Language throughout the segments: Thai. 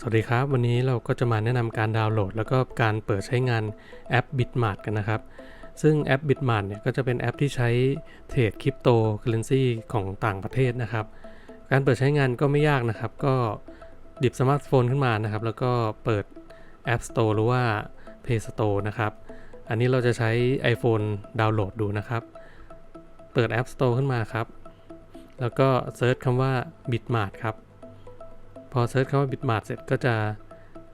สวัสดีครับ วันนี้เราก็จะมาแนะนำการดาวน์โหลด แล้วก็การเปิดใช้งานแอป Bitmart กันนะครับ ซึ่งแอป Bitmart เนี่ยก็จะเป็นแอปที่ใช้เทรดคริปโตเคอเรนซีของต่างประเทศนะครับ การเปิดใช้งานก็ไม่ยากนะครับ ก็หยิบสมาร์ทโฟนขึ้นมานะครับ แล้วก็เปิด App Store หรือว่า Play Store นะครับ อันนี้เราจะใช้ iPhone ดาวน์โหลดดูนะครับ เปิด App Store ขึ้นมาครับ แล้วก็เซิร์ชคำว่า Bitmart ครับ พอเซิร์ชคำว่า Bitmart เสร็จก็จะ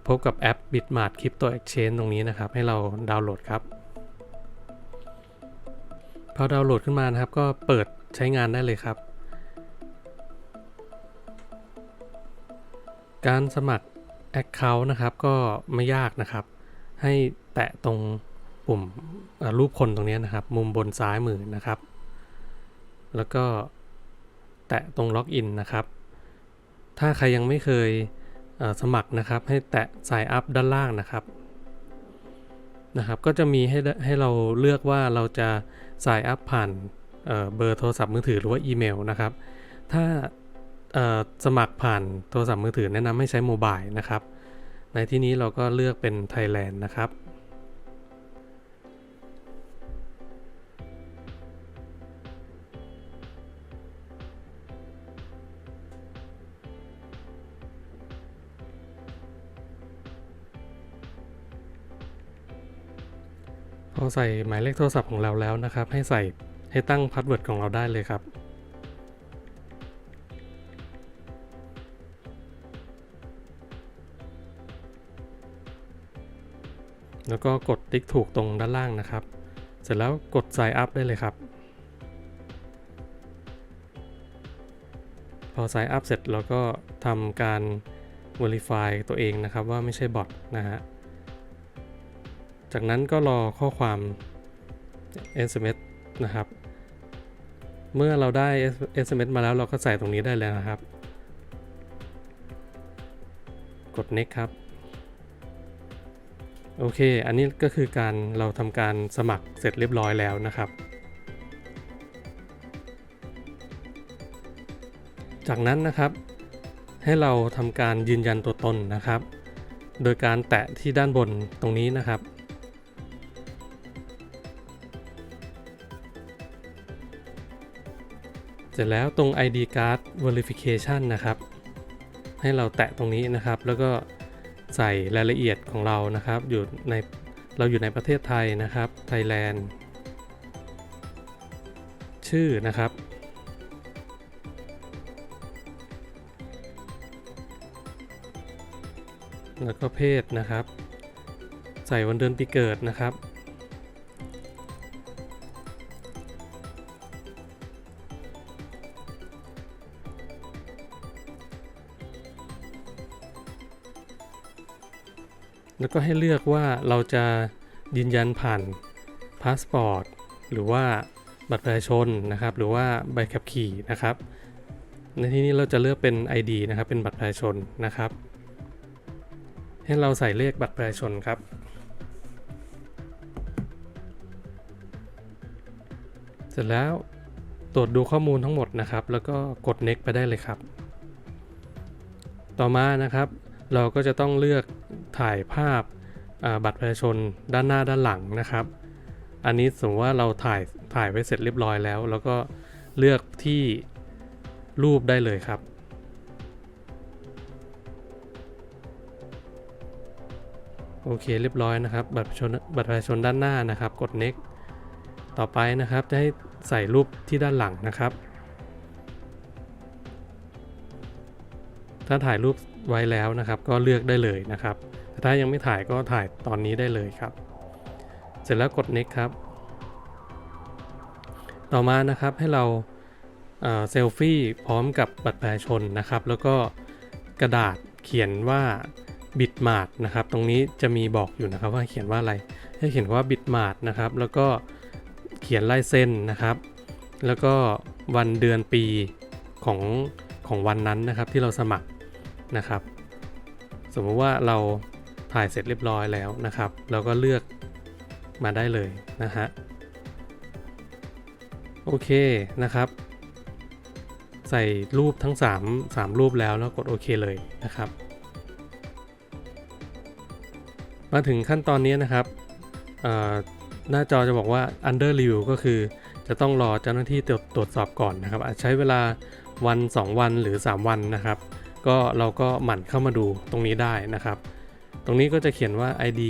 พบกับแอป Bitmart Crypto Exchange ตรงนี้นะครับ ให้เราดาวน์โหลดครับพอดาวน์โหลดขึ้นมานะครับ ก็เปิดใช้งานได้เลยครับ การสมัคร Account นะครับก็ไม่ยากนะครับ ให้แตะตรงปุ่มรูปคนตรงนี้นะครับ มุมบนซ้ายมือนะครับ แล้วก็แตะตรงล็อกอินนะครับ ถ้าใครยังไม่เคยเสมัครนะครับ ให้แตะ sign up ด้านล่างนะครับนะครับ ก็จะมีให้ให้เราเลือกว่าเราจะ sign up ผ่านเเบอร์โทรศัพท์มือถือหรือว่าอีเมลนะครับ ถ้าสมัครผ่านโทรศัพท์มือถือแนะนำให้ใช้โมบายนะครับ ในที่นี้เราก็เลือกเป็น Thailand นะครับ อใส่หมายเลขโทรศัพท์ของเราแล้วนะครับ ให้ใส่ให้ตั้งพาสเวิร์ดของเราได้เลยครับ แล้วก็กดติ๊กถูกตรงด้านล่างนะครับ เสร็จแล้วกด sign up ได้เลยครับ พอ sign up เสร็จเราก็ทำการ verify ตัวเองนะครับว่าไม่ใช่บอทนะฮะ จากนั้นก็รอข้อความ SMS นะครับ เมื่อเราได้ SMS มาแล้วเราก็ใส่ตรงนี้ได้เลยนะครับ กด next ครับ โอเค อันนี้ก็คือการเราทำการสมัครเสร็จเรียบร้อยแล้วนะครับ จากนั้นนะครับให้เราทำการยืนยันตัวตนนะครับ โดยการแตะที่ด้านบนตรงนี้นะครับ ร็จแล้วตรง ID card verification นะครับ ให้เราแตะตรงนี้นะครับ แล้วก็ใส่รายละเอียดของเรานะครับ อยู่ในเราอยู่ในประเทศไทยนะครับ Thailand ชื่อนะครับ แล้วก็เพศนะครับ ใส่วันเดือนปีเกิดนะครับ แล้วก็ให้เลือกว่าเราจะยืนยันผ่านพาสปอร์ตหรือว่าบัตรประชาชนนะครับ หรือว่าใบขับขี่นะครับ ในที่นี้เราจะเลือกเป็น ID นะครับ เป็นบัตรประชาชนนะครับ ให้เราใส่เลขบัตรประชาชนครับเสร็จแล้วตรวจดูข้อมูลทั้งหมดนะครับ แล้วก็กด next ไปได้เลยครับ ต่อมานะครับ เราก็จะต้องเลือกถ่ายภาพบัตรประชาชนด้านหน้าด้านหลังนะครับ อันนี้สมมติว่าเราถ่ายถ่ายไว้เสร็จเรียบร้อยแล้ว แล้วก็เลือกที่รูปได้เลยครับ โอเคเรียบร้อยนะครับ บัตรประชาชนบัตรประชาชนด้านหน้านะครับ กด next ต่อไปนะครับจะให้ใส่รูปที่ด้านหลังนะครับ ถ้าถ่ายรูปไว้แล้วนะครับ ก็เลือกได้เลยนะครับ แต่ถ้ายังไม่ถ่ายก็ถ่ายตอนนี้ได้เลยครับ เสร็จแล้วกด next ครับ ต่อมานะครับให้เราเซลฟี่พร้อมกับบัตรประชาชนนะครับ แล้วก็กระดาษเขียนว่าบิตมาร์นะครับ ตรงนี้จะมีบอกอยู่นะครับว่าเขียนว่าอะไร ให้เขียนว่าบิตมาร์นะครับ แล้วก็เขียนลายเส้นนะครับ แล้วก็วันเดือนปีของของวันนั้นนะครับที่เราสมัคร นะครับ สมมติว่าเราถ่ายเสร็จเรียบร้อยแล้วนะครับ เราก็เลือกมาได้เลยนะฮะ โอเคนะครับ ใส่รูปทั้ง 3 3 รูปแล้วแล้วกดโอเคเลยนะครับ มาถึงขั้นตอนนี้นะครับหน้าจอจะบอกว่า under review ก็คือจะต้องรอเจ้าหน้าที่ตรวจตรวจสอบก่อนนะครับ อาจใช้เวลาวัน 2 วันหรือ 3 วันนะครับ ก็เราก็หมั่นเข้ามาดูตรงนี้ได้นะครับ ตรงนี้ก็จะเขียนว่า ID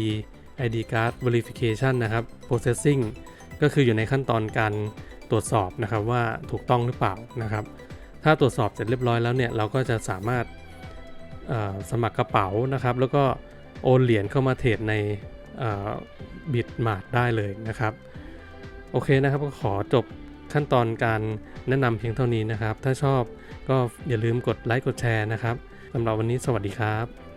ID card verification นะครับ processing ก็คืออยู่ในขั้นตอนการตรวจสอบนะครับว่าถูกต้องหรือเปล่านะครับ ถ้าตรวจสอบเสร็จเรียบร้อยแล้วเนี่ยเราก็จะสามารถสมัครกระเป๋านะครับ แล้วก็โอนเหรียญเข้ามาเทรดในบิตมาร์ได้เลยนะครับ โอเคนะครับก็ขอจบ ขั้นตอนการแนะนำเพียงเท่านี้นะครับ ถ้าชอบก็อย่าลืมกดไลค์กดแชร์นะครับสำหรับวันนี้สวัสดีครับ